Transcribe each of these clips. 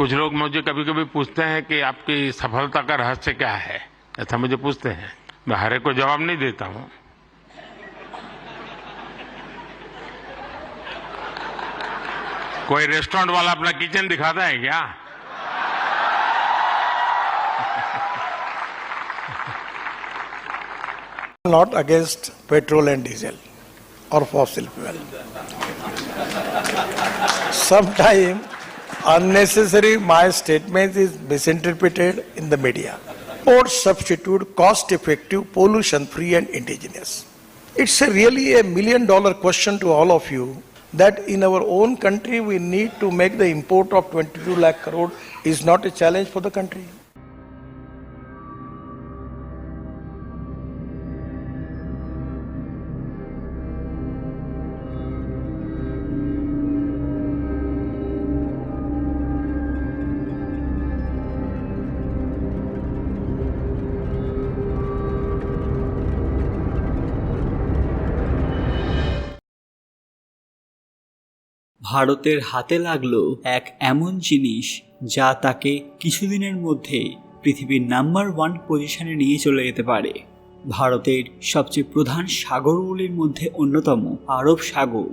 कुछ लोग मुझे कभी कभी पूछते हैं कि आपकी सफलता का रहस्य क्या है? ऐसा मुझे पूछते हैं। मैं हरे को जवाब नहीं देता हूँ। कोई रेस्टोरेंट वाला अपना किचन दिखाता है क्या? Not against petrol and diesel or fossil fuel. Sometimes unnecessary my statement is misinterpreted in the media. Or substitute cost effective, pollution free and indigenous. It's a really a million dollar question to all of you that in our own country we need to make the import of 22 lakh crore is not a challenge for the country. ভারতের হাতে লাগল এক এমন জিনিস যা তাকে কিছুদিনের মধ্যে পৃথিবীর নাম্বার ওয়ান পজিশনে নিয়ে চলে যেতে পারে। ভারতের সবচেয়ে প্রধান সাগরগুলির মধ্যে অন্যতম আরব সাগর।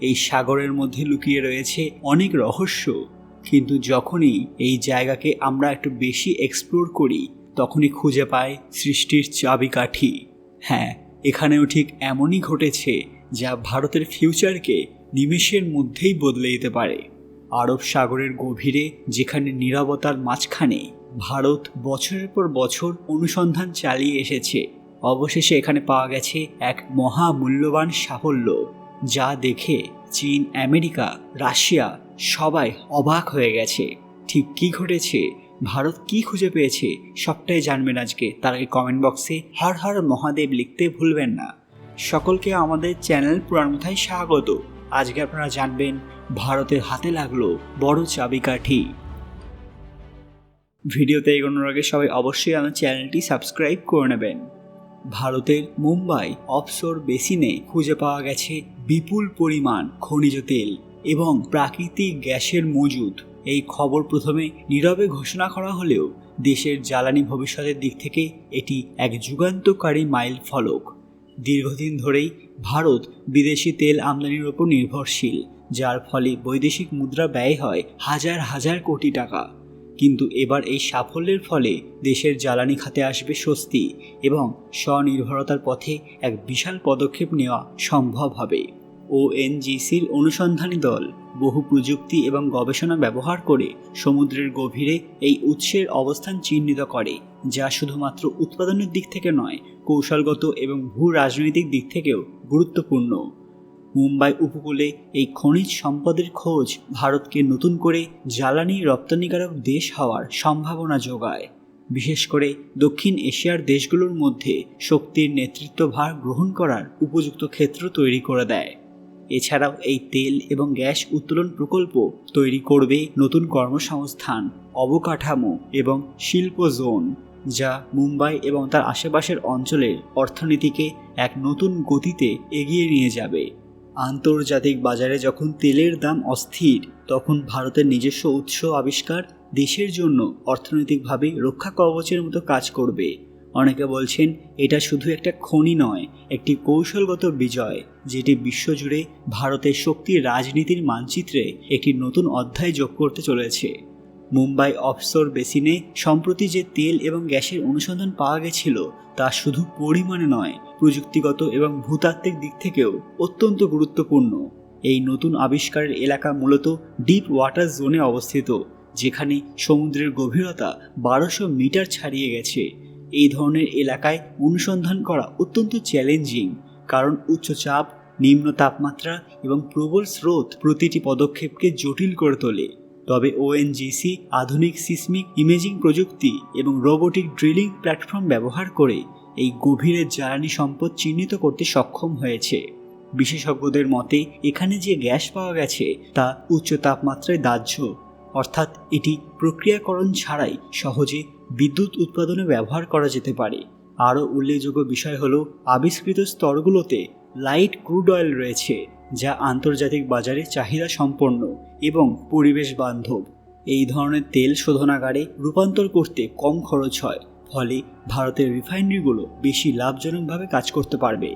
এই সাগরের মধ্যে লুকিয়ে রয়েছে অনেক রহস্য। কিন্তু যখনই এই জায়গাকে আমরা একটু বেশি এক্সপ্লোর করি, তখনই খুঁজে পাই সৃষ্টির চাবিকাঠি। হ্যাঁ এখানেও ঠিক এমনই ঘটেছে যা ভারতের ফিউচারকে নিমেষের মধ্যেই বদলে যেতে পারে। আরব সাগরের গভীরে, যেখানে নীরবতার মাঝখানে ভারত বছরের পর বছর অনুসন্ধান চালিয়ে এসেছে, অবশেষে এখানে পাওয়া গেছে এক মহামূল্যবান সাফল্য, যা দেখে চীন, আমেরিকা, রাশিয়া সবাই অবাক হয়ে গেছে। ঠিক কি ঘটেছে? ভারত কি খুঁজে পেয়েছে? সবটাই জানবেন আজকে। তার আগে কমেন্ট বক্সে হর হর মহাদেব লিখতে ভুলবেন না। সকলকে আমাদের চ্যানেল পুরাণথায় স্বাগত। আজকে আপনারা জানবেন, ভারতের হাতে লাগল বড় চাবিকাঠি। ভিডিওতে এগোনোর আগে সবাই অবশ্যই আমার চ্যানেলটি সাবস্ক্রাইব করে নেবেন। ভারতের মুম্বাই অফশোর বেসিনে খুঁজে পাওয়া গেছে বিপুল পরিমাণ খনিজ তেল এবং প্রাকৃতিক গ্যাসের মজুদ। এই খবর প্রথমে নীরবে ঘোষণা করা হলেও দেশের জ্বালানি ভবিষ্যতের দিক থেকে এটি এক যুগান্তকারী মাইল ফলক দীর্ঘদিন ধরেই ভারত বিদেশি তেল আমদানির ওপর নির্ভরশীল, যার ফলে বৈদেশিক মুদ্রা ব্যয় হয় হাজার হাজার কোটি টাকা। কিন্তু এবার এই সাফল্যের ফলে দেশের জ্বালানি খাতে আসবে স্বস্তি এবং স্বনির্ভরতার পথে এক বিশাল পদক্ষেপ নেওয়া সম্ভব হবে। ওএনজিসির অনুসন্ধানী দল বহু প্রযুক্তি এবং গবেষণা ব্যবহার করে সমুদ্রের গভীরে এই উৎসের অবস্থান চিহ্নিত করে, যা শুধুমাত্র উৎপাদনের দিক থেকে নয়, কৌশলগত এবং ভূ রাজনৈতিক দিক থেকেও গুরুত্বপূর্ণ। মুম্বাই উপকূলে এই খনিজ সম্পদের খোঁজ ভারতকে নতুন করে জ্বালানি রপ্তানিকারক দেশ হওয়ার সম্ভাবনা যোগায়। বিশেষ করে দক্ষিণ এশিয়ার দেশগুলোর মধ্যে শক্তির নেতৃত্বভার গ্রহণ করার উপযুক্ত ক্ষেত্র তৈরি করে দেয়। এছাড়াও এই তেল এবং গ্যাস উত্তোলন প্রকল্প তৈরি করবে নতুন কর্মসংস্থান, অবকাঠামো এবং শিল্প জোন, যা মুম্বাই এবং তার আশেপাশের অঞ্চলের অর্থনীতিকে এক নতুন গতিতে এগিয়ে নিয়ে যাবে। আন্তর্জাতিক বাজারে যখন তেলের দাম অস্থির, তখন ভারতের নিজস্ব উৎস আবিষ্কার দেশের জন্য অর্থনৈতিকভাবে রক্ষা কবচের মতো কাজ করবে। অনেকে বলছেন এটা শুধু একটা খনি নয়, একটি কৌশলগত বিজয়, যেটি বিশ্বজুড়ে ভারতের শক্তি রাজনীতির মানচিত্রে একটি নতুন অধ্যায় যোগ করতে চলেছে। মুম্বাই অফশোর বেসিনে সম্প্রতি যে তেল এবং গ্যাসের অনুসন্ধান পাওয়া গেছিল, তা শুধু পরিমাণে নয়, প্রযুক্তিগত এবং ভূতাত্ত্বিক দিক থেকেও অত্যন্ত গুরুত্বপূর্ণ। এই নতুন আবিষ্কারের এলাকা মূলত ডিপ ওয়াটার জোনে অবস্থিত, যেখানে সমুদ্রের গভীরতা বারোশো মিটার ছাড়িয়ে গেছে। এই ধরনের এলাকায় অনুসন্ধান করা অত্যন্ত চ্যালেঞ্জিং কারণ উচ্চ চাপ নিম্ন তাপমাত্রা এবং প্রবল স্রোত প্রতিটি পদক্ষেপকে জটিল করে তোলে। তবে ওএনজিসি আধুনিক সিসমিক ইমেজিং প্রযুক্তি এবং রোবোটিক ড্রিলিং প্ল্যাটফর্ম ব্যবহার করে এই গভীরের জ্বালানি সম্পদ চিহ্নিত করতে সক্ষম হয়েছে। বিশেষজ্ঞদের মতে, এখানে যে গ্যাস পাওয়া গেছে, তা উচ্চ তাপমাত্রায় দাহ্য, অর্থাৎ এটি প্রক্রিয়াকরণ ছাড়াই সহজে বিদ্যুৎ উৎপাদনে ব্যবহার করা যেতে পারে। আরও উল্লেখযোগ্য বিষয় হল, আবিষ্কৃত স্তরগুলোতে লাইট ক্রুড অয়েল রয়েছে, যা আন্তর্জাতিক বাজারে চাহিদা সম্পন্ন এবং পরিবেশ বান্ধব। এই ধরনের তেল শোধনাগারে রূপান্তর করতে কম খরচ হয়, ফলে ভারতের রিফাইনারিগুলো বেশি লাভজনকভাবে কাজ করতে পারবে।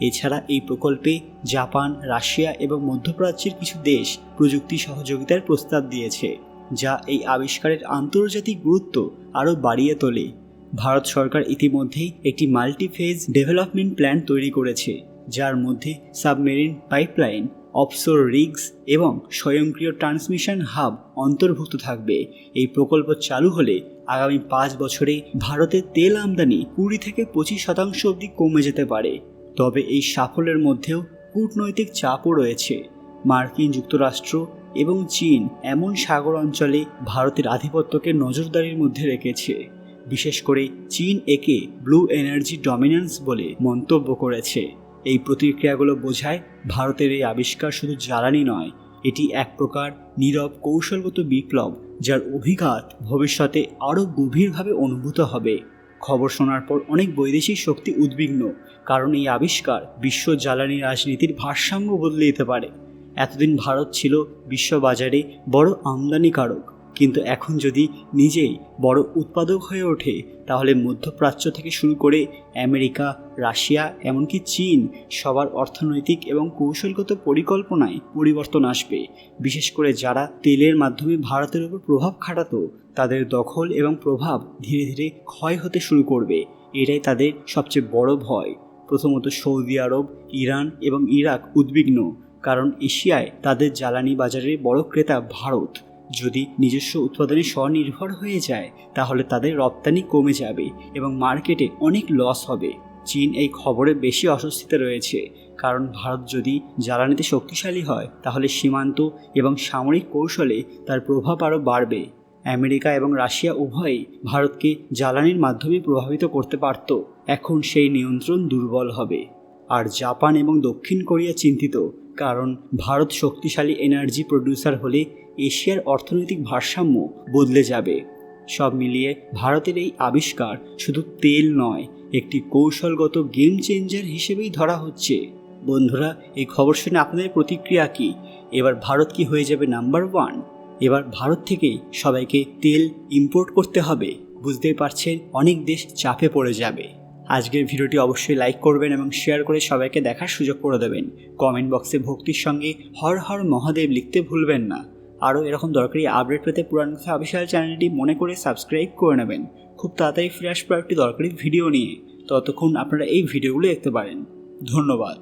এছাড়া এই প্রকল্পে জাপান, রাশিয়া এবং মধ্যপ্রাচ্যের কিছু দেশ প্রযুক্তি সহযোগিতার প্রস্তাব দিয়েছে। যা এই আবিষ্কারের আন্তর্জাতিক গুরুত্ব আরও বাড়িয়ে তোলে। ভারত সরকার ইতিমধ্যেই একটি মাল্টিফেজ ডেভেলপমেন্ট প্ল্যান তৈরি করেছে, যার মধ্যে সাবমেরিন পাইপলাইন অফশোর রিগস এবং স্বয়ংক্রিয় ট্রান্সমিশন হাব অন্তর্ভুক্ত থাকবে। এই প্রকল্প চালু হলে আগামী পাঁচ বছরে ভারতের তেল আমদানি কুড়ি থেকে পঁচিশ শতাংশ অবধি কমে যেতে পারে। তবে এই সাফল্যের মধ্যেও কূটনৈতিক চাপও রয়েছে। মার্কিন যুক্তরাষ্ট্র এবং চীন এমন সাগর অঞ্চলে ভারতের আধিপত্যকে নজরদারির মধ্যে রেখেছে। বিশেষ করে চীন একে ব্লু এনার্জি ডমিন্যান্স বলে মন্তব্য করেছে। এই প্রতিক্রিয়াগুলো বোঝায় ভারতের এই আবিষ্কার শুধু জ্বালানি নয়, এটি এক প্রকার নীরব কৌশলগত বিপ্লব যার অভিঘাত ভবিষ্যতে আরও গভীরভাবে অনুভূত হবে। খবর শোনার পর অনেক বৈদেশিক শক্তি উদ্বিগ্ন, কারণ এই আবিষ্কার বিশ্ব জ্বালানি রাজনীতির ভারসাম্য বদলে দিতে পারে। এতদিন ভারত ছিল বিশ্ববাজারে বড় আমদানিকারক। কিন্তু এখন যদি নিজেই বড় উৎপাদক হয়ে ওঠে, তাহলে মধ্যপ্রাচ্য থেকে শুরু করে আমেরিকা, রাশিয়া, এমনকি চীন সবার অর্থনৈতিক এবং কৌশলগত পরিকল্পনায় পরিবর্তন আসবে। বিশেষ করে যারা তেলের মাধ্যমে ভারতের উপর প্রভাব খাটাতো, তাদের দখল এবং প্রভাব ধীরে ধীরে ক্ষয় হতে শুরু করবে। এটাই তাদের সবচেয়ে বড় ভয়। প্রথমত সৌদি আরব, ইরান এবং ইরাক উদ্বিগ্ন। কারণ এশিয়ায় তাদের জ্বালানি বাজারের বড় ক্রেতা ভারত। যদি নিজস্ব উৎপাদনে স্বনির্ভর হয়ে যায়, তাহলে তাদের রপ্তানি কমে যাবে এবং মার্কেটে অনেক লস হবে। চীন এই খবরে বেশি অস্বস্তিতে রয়েছে, কারণ ভারত যদি জ্বালানিতে শক্তিশালী হয়, তাহলে সীমান্ত এবং সামরিক কৌশলে তার প্রভাব আরও বাড়বে। আমেরিকা এবং রাশিয়া উভয়ই ভারতকে জ্বালানির মাধ্যমে প্রভাবিত করতে পারত। এখন সেই নিয়ন্ত্রণ দুর্বল হবে। আর জাপান এবং দক্ষিণ কোরিয়া চিন্তিত কারণ ভারত শক্তিশালী এনার্জি প্রডিউসার হলে এশিয়ার অর্থনৈতিক ভারসাম্য বদলে যাবে। সব মিলিয়ে ভারতের এই আবিষ্কার শুধু তেল নয়, একটি কৌশলগত গেম চেঞ্জার হিসেবেই ধরা হচ্ছে। বন্ধুরা, এই খবর শুনে আপনাদের প্রতিক্রিয়া কি? এবার ভারত কি হয়ে যাবে নাম্বার ওয়ান এবার ভারত থেকেই সবাইকে তেল ইম্পোর্ট করতে হবে। বুঝতেই পারছেন, অনেক দেশ চাপে পড়ে যাবে। আজকের ভিডিওটি অবশ্যই লাইক করবেন এবং শেয়ার করে সবাইকে দেখার সুযোগ করে দেবেন। কমেন্ট বক্সে ভক্তির সঙ্গে হর হর মহাদেব লিখতে ভুলবেন না। আরও এরকম দরকারি আপডেট পেতে পুরান কথা অফিসিয়াল চ্যানেলটি মনে করে সাবস্ক্রাইব করে নেবেন। খুব তাড়াতাড়ি ফিরে আসব একটি দরকারি ভিডিও নিয়ে। ততক্ষণ আপনারা এই ভিডিওগুলো দেখতে পারেন। ধন্যবাদ।